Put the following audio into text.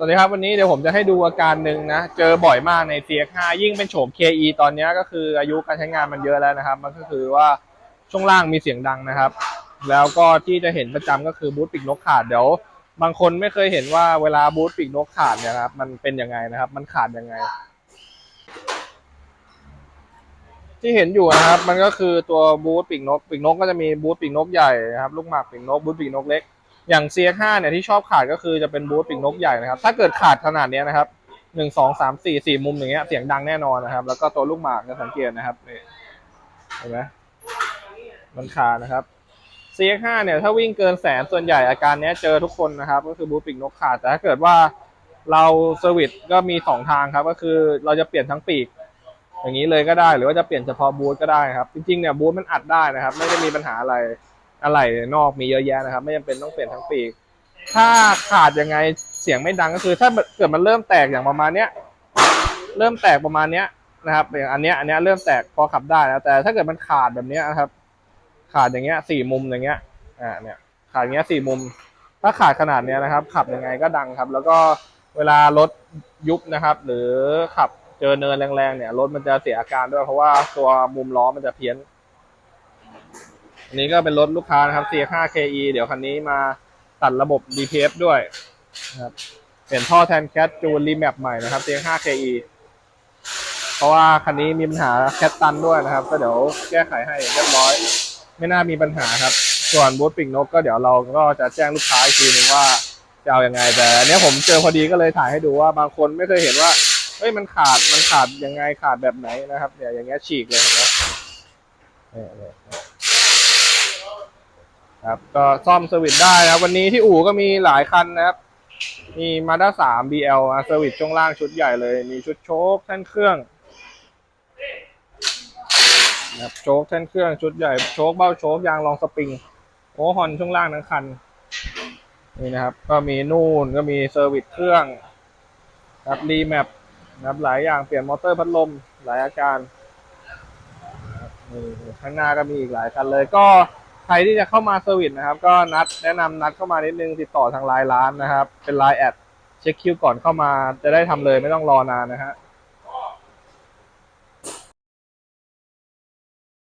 สวัสดีครับวันนี้เดี๋ยวผมจะให้ดูอาการหนึ่งนะ เจอบ่อยมากใน CX5 ยิ่งเป็นโฉม KE ตอนนี้ก็คืออายุการใช้งานมันเยอะแล้วนะครับ มันก็คือว่าช่วงล่างมีเสียงดังนะครับ แล้วก็ที่จะเห็นประจำก็คือบูทปีกนกขาดเดี๋ยว บางคนไม่เคยเห็นว่าเวลาบูทปีกนกขาดเนี่ยครับมันเป็นยังไงนะครับ มันขาดยังไง ที่เห็นอยู่นะครับ มันก็คือตัวบูทปีกนกปีกนกก็จะมีบูทปีกนกใหญ่นะครับลูกหมากปีกนกบูทปีกนกเล็ก อย่าง CX5 เนี่ยที่ชอบขาดก็คือจะเป็นบูทปีกนกใหญ่นะครับ ถ้าเกิดขาดขนาดนี้นะครับหนึ่งสองสามสี่สี่มุมอย่างเงี้ยเสียงดังแน่นอนนะครับ แล้วก็ตัวลูกหมากจะสังเกตนะครับนี่เห็นไหมมันขาดนะครับ CX5 เนี่ยถ้าวิ่งเกินแสนส่วนใหญ่อาการเนี้ยเจอทุกคนนะครับ ก็คือบูทปีกนกขาดแต่ถ้าเกิดว่าเราเซอร์วิสก็มีสองทางครับ ก็คือเราจะเปลี่ยนทั้งปีกอย่างนี้เลยก็ได้ หรือว่าจะเปลี่ยนเฉพาะบูทก็ได้ครับ จริงๆเนี่ยบูทมันอัดได้นะครับ ไม่ได้มีปัญหาอะไร อะไรนอกมีเยอะแยะนะครับ ไม่จำเป็นต้องเปลี่ยนทั้งปีก ถ้าขาดยังไงเสียงไม่ดังก็คือ ถ้าเกิดมันเริ่มแตกอย่างประมาณเนี้ย เริ่มแตกประมาณเนี้ยนะครับอย่างอันเนี้ยอันเนี้ยเริ่มแตกพอขับได้แล้วแต่ถ้าเกิดมันขาดแบบเนี้ยนะครับ ขาดอย่างเงี้ยสี่มุมอย่างเงี้ยอ่าเนี่ยขาดอย่างเงี้ยสี่มุม ถ้าขาดขนาดเนี้ยนะครับ ขับยังไงก็ดังครับ แล้วก็เวลารถยุบนะครับ หรือขับเจอเนินแรงๆเนี่ยรถมันจะเสียอาการด้วยเพราะว่าตัวมุมล้อมันจะเพี้ยน อันนี้ก็เป็นรถลูกค้านะครับ C5 KE เดี๋ยวคันนี้มาตัดระบบ DPF ด้วยนะครับเปลี่ยนท่อแทนแคทจูนรีแมปใหม่นะครับ C5 KE เพราะว่าคันนี้มีปัญหาแคทตันด้วยนะครับ ก็เดี๋ยวแก้ไขให้เรียบร้อย ไม่น่ามีปัญหาครับ ส่วนบูธปิกนกก็เดี๋ยวเราก็จะแจ้งลูกค้าอีกทีหนึ่งว่าจะเอาอยัางไงแต่อันเนี้ยผมเจอพอดีก็เลยถ่ายให้ดูว่าบางคนไม่เคยเห็นว่าเฮ้ยมันขาดมันขาดยังไงขาดแบบไหนนะครับเนี่ยอย่างเงี้ยฉีกเลยเห็นไหมเนี่ยเนี่ยเนี่ย ครับก็ซ่อมเซอร์วิสได้นะครับ วันนี้ที่อู่ก็มีหลายคันนะครับ มีมาด้าสาม BL อะเซอร์วิสช่วงล่างชุดใหญ่เลย มีชุดโชคแท่นเครื่องนะครับโชคแท่นเครื่องชุดใหญ่โชคเบ้าโชคยางรองสปริงโอ้ฮอนช่วงล่างทั้งคันนี่นะครับ ก็มีนู่นก็มีเซอร์วิสเครื่องครับรีแมปนะครับหลายอย่างเปลี่ยนมอเตอร์พัดลมหลายอาการครับข้างหน้าก็มีอีกหลายคันเลยก็ ใครที่จะเข้ามาเซอร์วิสนะครับ ก็นัดแนะนำนัดเข้ามานิดนึงติดต่อทางไลน์ร้านนะครับ เป็นไลน์แอดเช็คคิวก่อนเข้ามาจะได้ทำเลยไม่ต้องรอนานนะฮะ